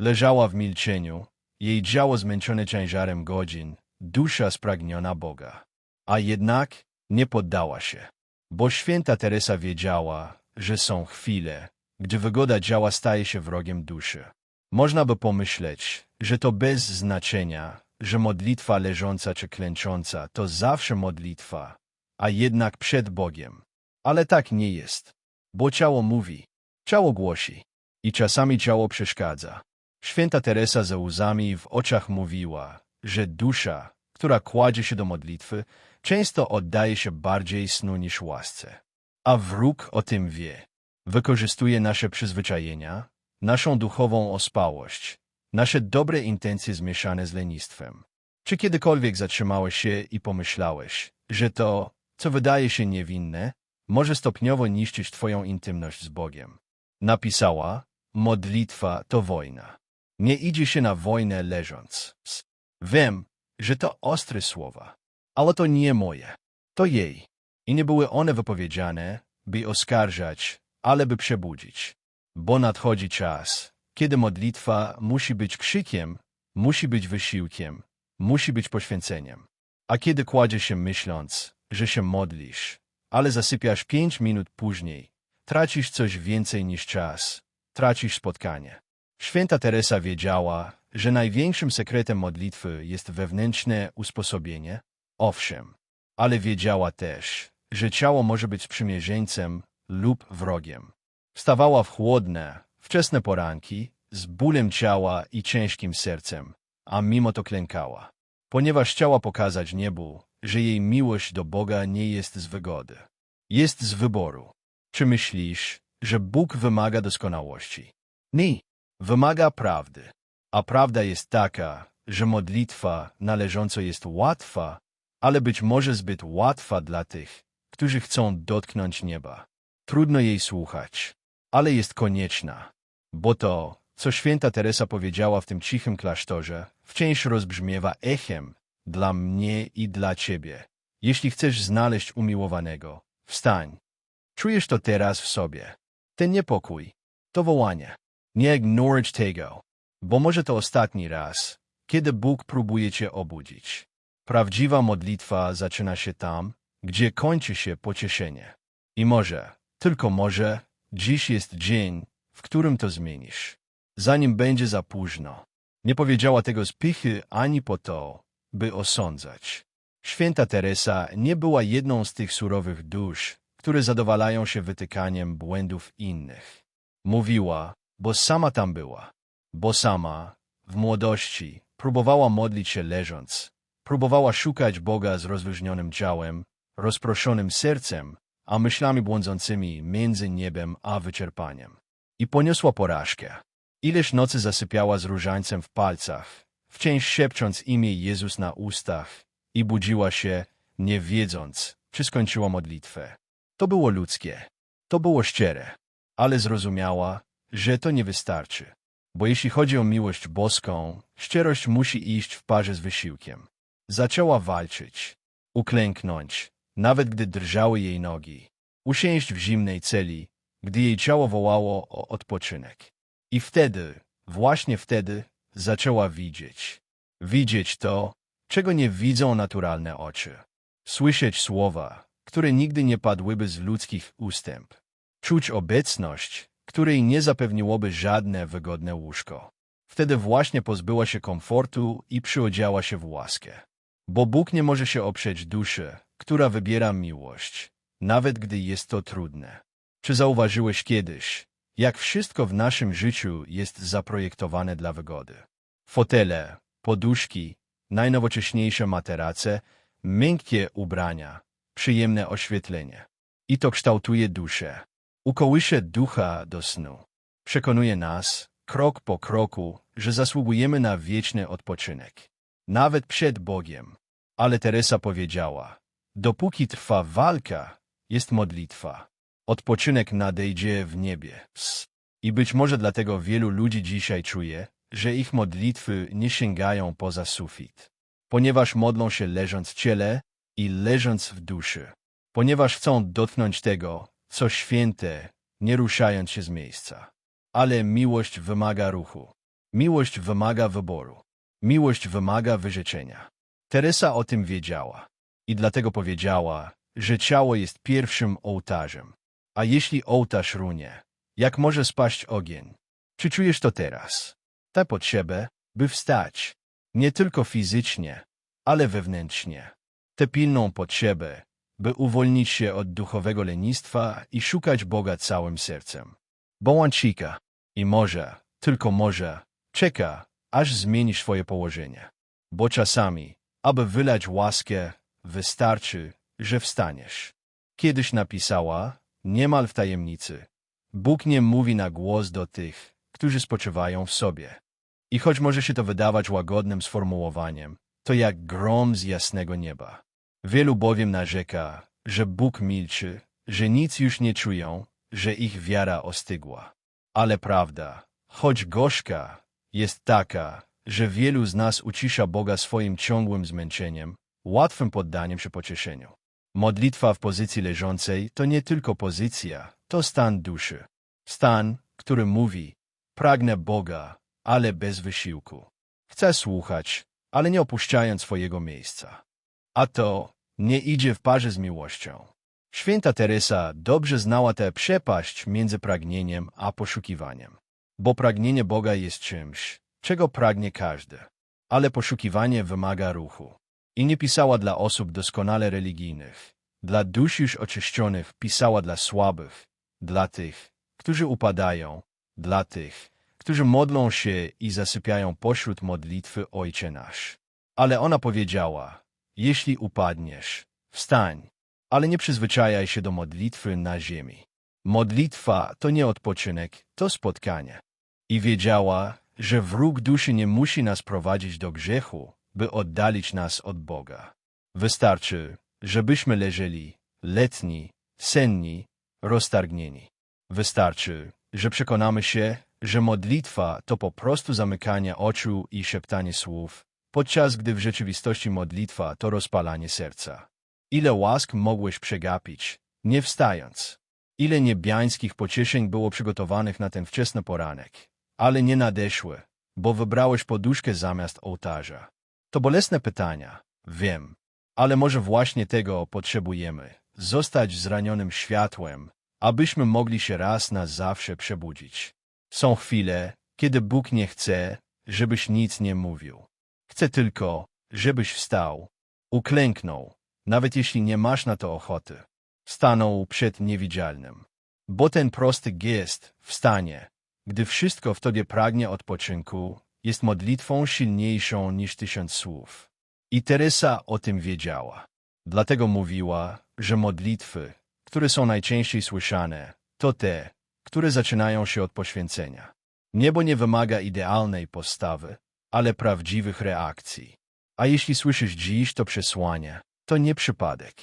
Leżała w milczeniu, jej ciało zmęczone ciężarem godzin, dusza spragniona Boga. A jednak nie poddała się, bo święta Teresa wiedziała, że są chwile, gdy wygoda działa staje się wrogiem duszy. Można by pomyśleć, że to bez znaczenia, że modlitwa leżąca czy klęcząca to zawsze modlitwa, a jednak przed Bogiem. Ale tak nie jest, bo ciało mówi, ciało głosi i czasami ciało przeszkadza. Święta Teresa ze łzami w oczach mówiła, że dusza, która kładzie się do modlitwy, często oddaje się bardziej snu niż łasce. A wróg o tym wie. Wykorzystuje nasze przyzwyczajenia, naszą duchową ospałość, nasze dobre intencje zmieszane z lenistwem. Czy kiedykolwiek zatrzymałeś się i pomyślałeś, że to, co wydaje się niewinne, może stopniowo niszczyć Twoją intymność z Bogiem? Napisała, modlitwa to wojna. Nie idzie się na wojnę leżąc. Wiem, że to ostre słowa, ale to nie moje, to jej. I nie były one wypowiedziane, by oskarżać, ale by przebudzić. Bo nadchodzi czas, kiedy modlitwa musi być krzykiem, musi być wysiłkiem, musi być poświęceniem. A kiedy kładzie się myśląc, że się modlisz, ale zasypiasz pięć minut później, tracisz coś więcej niż czas, tracisz spotkanie. Święta Teresa wiedziała, że największym sekretem modlitwy jest wewnętrzne usposobienie, owszem, ale wiedziała też, że ciało może być sprzymierzeńcem lub wrogiem. Wstawała w chłodne, wczesne poranki, z bólem ciała i ciężkim sercem, a mimo to klękała, ponieważ chciała pokazać niebu, że jej miłość do Boga nie jest z wygody. Jest z wyboru. Czy myślisz, że Bóg wymaga doskonałości? Nie. Wymaga prawdy. A prawda jest taka, że modlitwa należąco jest łatwa, ale być może zbyt łatwa dla tych, którzy chcą dotknąć nieba. Trudno jej słuchać, ale jest konieczna, bo to, co święta Teresa powiedziała w tym cichym klasztorze, wciąż rozbrzmiewa echem dla mnie i dla ciebie. Jeśli chcesz znaleźć umiłowanego, wstań. Czujesz to teraz w sobie. Ten niepokój, to wołanie. Nie ignoruj tego, bo może to ostatni raz, kiedy Bóg próbuje cię obudzić. Prawdziwa modlitwa zaczyna się tam, gdzie kończy się pocieszenie. I może, tylko może, dziś jest dzień, w którym to zmienisz. Zanim będzie za późno. Nie powiedziała tego z pichy ani po to, by osądzać. Święta Teresa nie była jedną z tych surowych dusz, które zadowalają się wytykaniem błędów innych. Mówiła, bo sama tam była, bo sama, w młodości, próbowała modlić się leżąc, próbowała szukać Boga z rozluźnionym ciałem, rozproszonym sercem, a myślami błądzącymi między niebem a wyczerpaniem. I poniosła porażkę. Ileż nocy zasypiała z różańcem w palcach, wciąż szepcząc imię Jezus na ustach i budziła się, nie wiedząc, czy skończyła modlitwę. To było ludzkie, to było szczere, ale zrozumiała, że to nie wystarczy, bo jeśli chodzi o miłość boską, szczerość musi iść w parze z wysiłkiem. Zaczęła walczyć, uklęknąć, nawet gdy drżały jej nogi, usiąść w zimnej celi, gdy jej ciało wołało o odpoczynek. I wtedy, właśnie wtedy, zaczęła widzieć. Widzieć to, czego nie widzą naturalne oczy. Słyszeć słowa, które nigdy nie padłyby z ludzkich ustęp. Czuć obecność, której nie zapewniłoby żadne wygodne łóżko. Wtedy właśnie pozbyła się komfortu i przyodziała się w łaskę. Bo Bóg nie może się oprzeć duszy, która wybiera miłość, nawet gdy jest to trudne. Czy zauważyłeś kiedyś, jak wszystko w naszym życiu jest zaprojektowane dla wygody? Fotele, poduszki, najnowocześniejsze materace, miękkie ubrania, przyjemne oświetlenie. I to kształtuje duszę. Ukołysze ducha do snu. Przekonuje nas, krok po kroku, że zasługujemy na wieczny odpoczynek. Nawet przed Bogiem. Ale Teresa powiedziała, dopóki trwa walka, jest modlitwa. Odpoczynek nadejdzie w niebie. I być może dlatego wielu ludzi dzisiaj czuje, że ich modlitwy nie sięgają poza sufit. Ponieważ modlą się leżąc w ciele i leżąc w duszy. Ponieważ chcą dotknąć tego, co święte, nie ruszając się z miejsca. Ale miłość wymaga ruchu. Miłość wymaga wyboru. Miłość wymaga wyrzeczenia. Teresa o tym wiedziała i dlatego powiedziała, że ciało jest pierwszym ołtarzem. A jeśli ołtarz runie, jak może spaść ogień? Czy czujesz to teraz? Tę potrzebę, by wstać, nie tylko fizycznie, ale wewnętrznie. Tę pilną potrzebę, by uwolnić się od duchowego lenistwa i szukać Boga całym sercem. Bołącika i może, tylko może, czeka, aż zmienisz swoje położenie. Bo czasami, aby wylać łaskę, wystarczy, że wstaniesz. Kiedyś napisała, niemal w tajemnicy, Bóg nie mówi na głos do tych, którzy spoczywają w sobie. I choć może się to wydawać łagodnym sformułowaniem, to jak grom z jasnego nieba. Wielu bowiem narzeka, że Bóg milczy, że nic już nie czują, że ich wiara ostygła. Ale prawda, choć gorzka, jest taka, że wielu z nas ucisza Boga swoim ciągłym zmęczeniem, łatwym poddaniem się pocieszeniu. Modlitwa w pozycji leżącej to nie tylko pozycja, to stan duszy. Stan, który mówi, pragnę Boga, ale bez wysiłku. Chcę słuchać, ale nie opuszczając swojego miejsca. A to nie idzie w parze z miłością. Święta Teresa dobrze znała tę przepaść między pragnieniem a poszukiwaniem. Bo pragnienie Boga jest czymś, czego pragnie każdy. Ale poszukiwanie wymaga ruchu. I nie pisała dla osób doskonale religijnych. Dla dusz już oczyszczonych pisała dla słabych, dla tych, którzy upadają, dla tych, którzy modlą się i zasypiają pośród modlitwy Ojcze Nasz. Ale ona powiedziała, jeśli upadniesz, wstań, ale nie przyzwyczajaj się do modlitwy na ziemi. Modlitwa to nie odpoczynek, to spotkanie. I wiedziała, że wróg duszy nie musi nas prowadzić do grzechu, by oddalić nas od Boga. Wystarczy, żebyśmy leżeli, letni, senni, roztargnieni. Wystarczy, że przekonamy się, że modlitwa to po prostu zamykanie oczu i szeptanie słów, podczas gdy w rzeczywistości modlitwa to rozpalanie serca. Ile łask mogłeś przegapić, nie wstając? Ile niebiańskich pocieszeń było przygotowanych na ten wczesny poranek, ale nie nadeszły, bo wybrałeś poduszkę zamiast ołtarza? To bolesne pytania, wiem, ale może właśnie tego potrzebujemy, zostać zranionym światłem, abyśmy mogli się raz na zawsze przebudzić. Są chwile, kiedy Bóg nie chce, żebyś nic nie mówił. Chce tylko, żebyś wstał, uklęknął, nawet jeśli nie masz na to ochoty. Stanął przed niewidzialnym. Bo ten prosty gest, wstanie, gdy wszystko w tobie pragnie odpoczynku, jest modlitwą silniejszą niż tysiąc słów. I Teresa o tym wiedziała. Dlatego mówiła, że modlitwy, które są najczęściej słyszane, to te, które zaczynają się od poświęcenia. Niebo nie wymaga idealnej postawy, ale prawdziwych reakcji. A jeśli słyszysz dziś to przesłanie, to nie przypadek.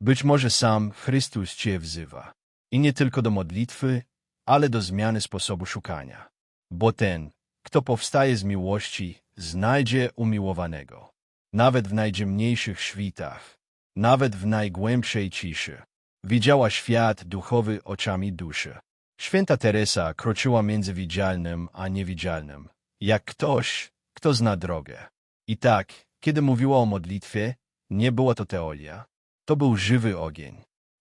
Być może sam Chrystus Cię wzywa. I nie tylko do modlitwy, ale do zmiany sposobu szukania. Bo ten, kto powstaje z miłości, znajdzie umiłowanego. Nawet w najdziemniejszych świtach, nawet w najgłębszej ciszy. Widziała świat duchowy oczami duszy. Święta Teresa kroczyła między widzialnym a niewidzialnym, jak ktoś, kto zna drogę. I tak, kiedy mówiła o modlitwie, nie była to teoria. To był żywy ogień.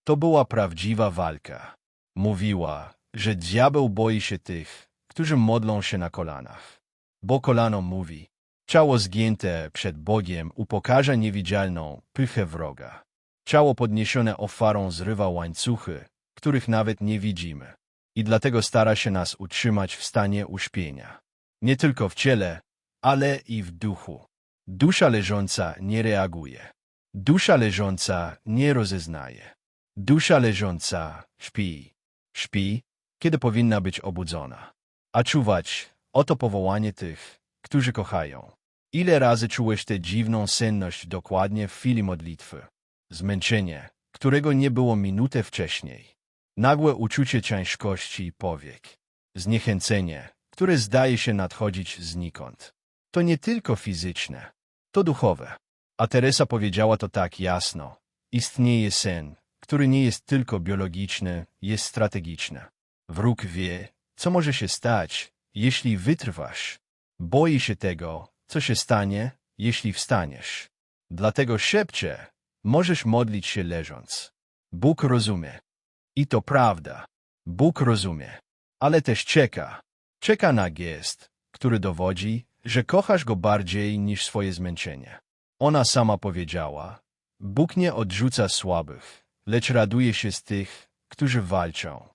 To była prawdziwa walka. Mówiła, że diabeł boi się tych, którzy modlą się na kolanach. Bo kolano mówi, ciało zgięte przed Bogiem upokarza niewidzialną pychę wroga. Ciało podniesione ofarą zrywa łańcuchy, których nawet nie widzimy. I dlatego stara się nas utrzymać w stanie uśpienia. Nie tylko w ciele, ale i w duchu. Dusza leżąca nie reaguje. Dusza leżąca nie rozeznaje. Dusza leżąca śpi. Śpi, kiedy powinna być obudzona. A czuwać, oto powołanie tych, którzy kochają. Ile razy czułeś tę dziwną senność dokładnie w chwili modlitwy? Zmęczenie, którego nie było minutę wcześniej. Nagłe uczucie ciężkości powiek. Zniechęcenie, które zdaje się nadchodzić znikąd. To nie tylko fizyczne, to duchowe. A Teresa powiedziała to tak jasno. Istnieje sen, który nie jest tylko biologiczny, jest strategiczny. Wróg wie, co może się stać, jeśli wytrwasz. Boi się tego, co się stanie, jeśli wstaniesz. Dlatego szepcze, możesz modlić się leżąc. Bóg rozumie. I to prawda. Bóg rozumie. Ale też czeka. Czeka na gest, który dowodzi, że kochasz go bardziej niż swoje zmęczenie. Ona sama powiedziała, Bóg nie odrzuca słabych, lecz raduje się z tych, którzy walczą.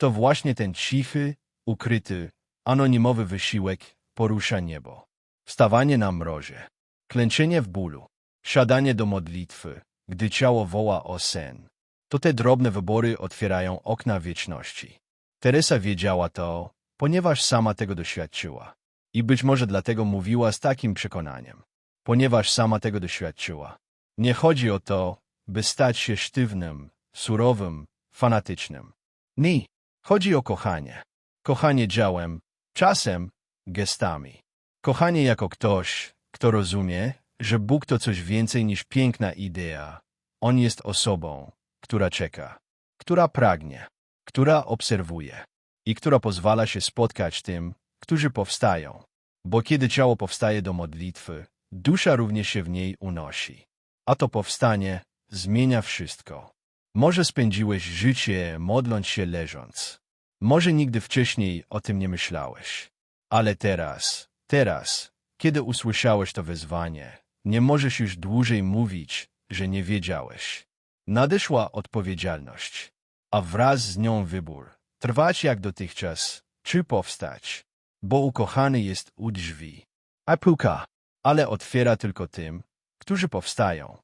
To właśnie ten cichy, ukryty, anonimowy wysiłek porusza niebo. Wstawanie na mrozie, klęczenie w bólu, siadanie do modlitwy, gdy ciało woła o sen. To te drobne wybory otwierają okna wieczności. Teresa wiedziała to, ponieważ sama tego doświadczyła. I być może dlatego mówiła z takim przekonaniem. Ponieważ sama tego doświadczyła. Nie chodzi o to, by stać się sztywnym, surowym, fanatycznym. Nie. Chodzi o kochanie. Kochanie działem, czasem gestami. Kochanie jako ktoś, kto rozumie, że Bóg to coś więcej niż piękna idea. On jest osobą, która czeka, która pragnie, która obserwuje i która pozwala się spotkać tym, którzy powstają. Bo kiedy ciało powstaje do modlitwy, dusza również się w niej unosi. A to powstanie zmienia wszystko. Może spędziłeś życie modląc się leżąc. Może nigdy wcześniej o tym nie myślałeś. Ale teraz, teraz, kiedy usłyszałeś to wezwanie, nie możesz już dłużej mówić, że nie wiedziałeś. Nadeszła odpowiedzialność, a wraz z nią wybór. Trwać jak dotychczas, czy powstać, bo ukochany jest u drzwi. A puka, ale otwiera tylko tym, którzy powstają.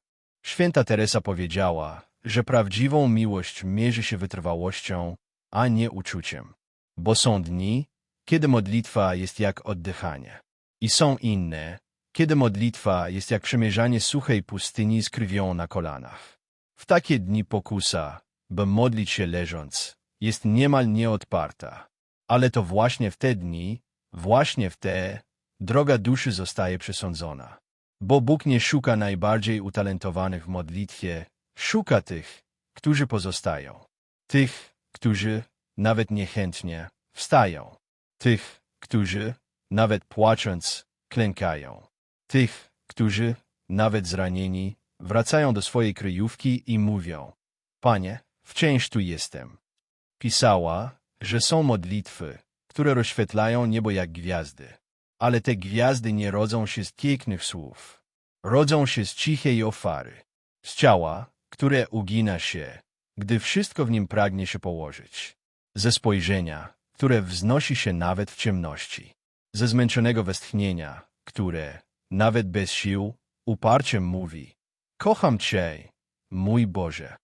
Święta Teresa powiedziała, że prawdziwą miłość mierzy się wytrwałością, a nie uczuciem. Bo są dni, kiedy modlitwa jest jak oddychanie. I są inne, kiedy modlitwa jest jak przemierzanie suchej pustyni z krwią na kolanach. W takie dni pokusa, by modlić się leżąc, jest niemal nieodparta. Ale to właśnie w te dni, właśnie w te, droga duszy zostaje przesądzona. Bo Bóg nie szuka najbardziej utalentowanych w modlitwie, szuka tych, którzy pozostają. Tych, którzy, nawet niechętnie, wstają. Tych, którzy, nawet płacząc, klękają. Tych, którzy, nawet zranieni, wracają do swojej kryjówki i mówią Panie, wciąż tu jestem. Pisała, że są modlitwy, które rozświetlają niebo jak gwiazdy. Ale te gwiazdy nie rodzą się z pięknych słów. Rodzą się z cichej ofary, z ciała, które ugina się, gdy wszystko w nim pragnie się położyć. Ze spojrzenia, które wznosi się nawet w ciemności. Ze zmęczonego westchnienia, które, nawet bez sił, uparcie mówi Kocham Cię, mój Boże.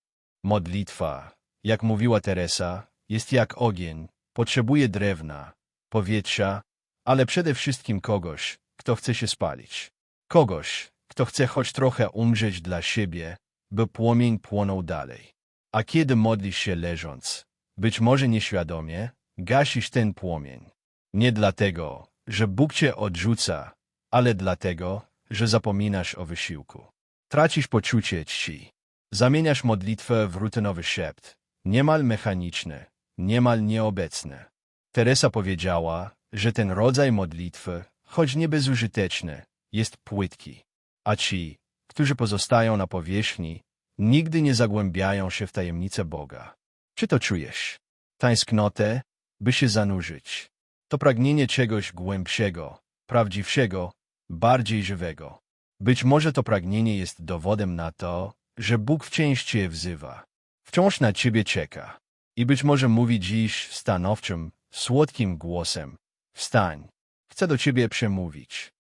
Modlitwa, jak mówiła Teresa, jest jak ogień, potrzebuje drewna, powietrza, ale przede wszystkim kogoś, kto chce się spalić. Kogoś, kto chce choć trochę umrzeć dla siebie, by płomień płonął dalej. A kiedy modlisz się leżąc, być może nieświadomie, gasisz ten płomień. Nie dlatego, że Bóg cię odrzuca, ale dlatego, że zapominasz o wysiłku. Tracisz poczucie czci. Zamieniasz modlitwę w rutynowy szept, niemal mechaniczny, niemal nieobecny. Teresa powiedziała, że ten rodzaj modlitwy, choć nie bezużyteczny, jest płytki, a ci, którzy pozostają na powierzchni, nigdy nie zagłębiają się w tajemnice Boga. Czy to czujesz? Tęsknotę, by się zanurzyć. To pragnienie czegoś głębszego, prawdziwszego, bardziej żywego. Być może to pragnienie jest dowodem na to, że Bóg wciąż Cię wzywa. Wciąż na Ciebie czeka. I być może mówi dziś stanowczym, słodkim głosem. Wstań, chcę do Ciebie przemówić.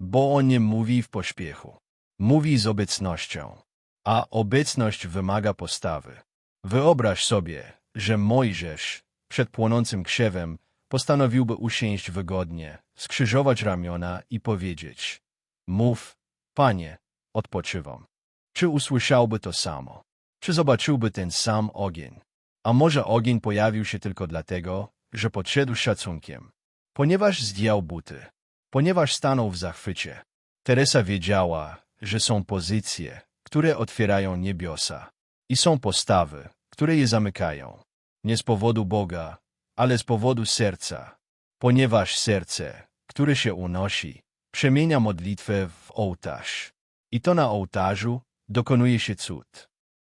Bo On nie mówi w pośpiechu. Mówi z obecnością. A obecność wymaga postawy. Wyobraź sobie, że Mojżesz, przed płonącym krzewem, postanowiłby usiąść wygodnie, skrzyżować ramiona i powiedzieć Mów, Panie, odpoczywam. Czy usłyszałby to samo? Czy zobaczyłby ten sam ogień? A może ogień pojawił się tylko dlatego, że podszedł szacunkiem? Ponieważ zdjął buty. Ponieważ stanął w zachwycie. Teresa wiedziała, że są pozycje, które otwierają niebiosa. I są postawy, które je zamykają. Nie z powodu Boga, ale z powodu serca. Ponieważ serce, który się unosi, przemienia modlitwę w ołtarz. I to na ołtarzu dokonuje się cud.